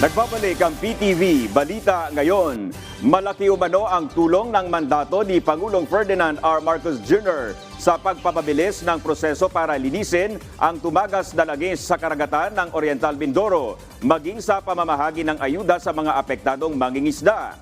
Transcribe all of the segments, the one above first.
Nagbabalik ang PTV Balita ngayon. Malaki umano ang tulong ng mandato ni Pangulong Ferdinand R. Marcos Jr. sa pagpapabilis ng proseso para linisin ang tumagas na langis sa karagatan ng Oriental Mindoro, maging sa pamamahagi ng ayuda sa mga apektadong mangingisda.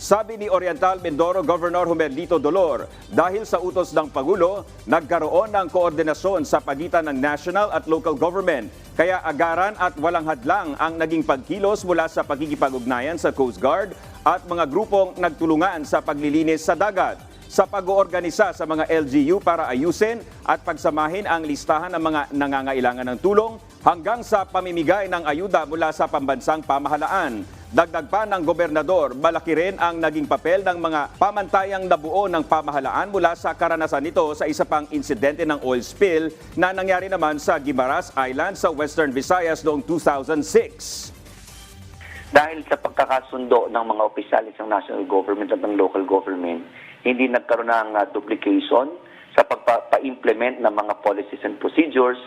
Sabi ni Oriental Mindoro Governor Humerlito Dolor, dahil sa utos ng Pangulo, nagkaroon ng koordinasyon sa pagitan ng national at local government. Kaya agaran at walang hadlang ang naging pagkilos mula sa pagkikipag-ugnayan sa Coast Guard at mga grupong nagtulungan sa paglilinis sa dagat sa pag-oorganisa sa mga LGU para ayusin at pagsamahin ang listahan ng mga nangangailangan ng tulong hanggang sa pamimigay ng ayuda mula sa pambansang pamahalaan. Dagdag pa ng gobernador, malaki rin ang naging papel ng mga pamantayang nabuo ng pamahalaan mula sa karanasan nito sa isa pang insidente ng oil spill na nangyari naman sa Guimaras Island sa Western Visayas noong 2006. dahil sa pagkakasundo ng mga opisyalis ng national government at ng local government, hindi nagkaroon ng uh, duplication sa pagpa-implement ng mga policies and procedures.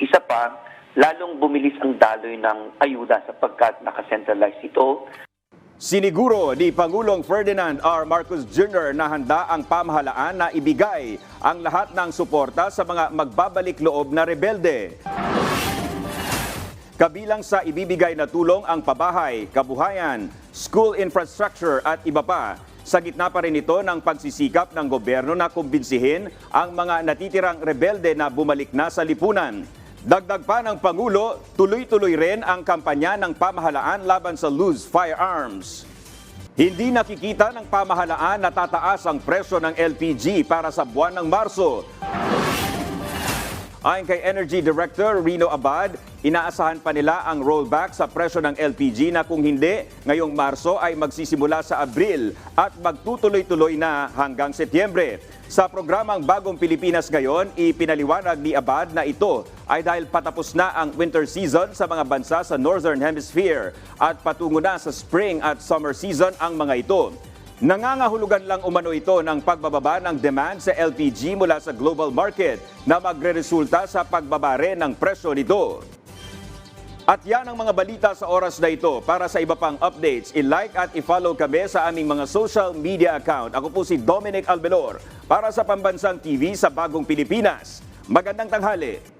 Isa pa, lalong bumilis ang daloy ng ayuda sapagkat nakacentralize ito Siniguro ni Pangulong Ferdinand R. Marcos Jr. na handa ang pamahalaan na ibigay ang lahat ng suporta sa mga magbabalik loob na rebelde. Kabilang sa ibibigay na tulong ang pabahay, kabuhayan, school infrastructure at iba pa. Sa gitna pa rin ito ng pagsisikap ng gobyerno na kumbinsihin ang mga natitirang rebelde na bumalik na sa lipunan. Dagdag pa ng Pangulo, tuloy-tuloy rin ang kampanya ng pamahalaan laban sa loose firearms. Hindi nakikita ng pamahalaan na tataas ang presyo ng LPG para sa buwan ng Marso. Ayon kay Energy Director Rino Abad, inaasahan pa nila ang rollback sa presyo ng LPG na kung hindi, ngayong Marso ay magsisimula sa Abril at magtutuloy-tuloy na hanggang Setyembre. Sa programang Bagong Pilipinas ngayon, ipinaliwanag ni Abad na ito ay dahil patapos na ang winter season sa mga bansa sa Northern Hemisphere at patungo na sa spring at summer season ang mga ito. Nangangahulugan lang umano ito ng pagbababa ng demand sa LPG mula sa global market na magre-resulta sa pagbaba rin ng presyo nito. At yan ang mga balita sa oras na ito. Para sa iba pang updates, i-like at i-follow kami sa aming mga social media account. Ako po si Dominic Albelor para sa Pambansang TV sa Bagong Pilipinas. Magandang tanghali.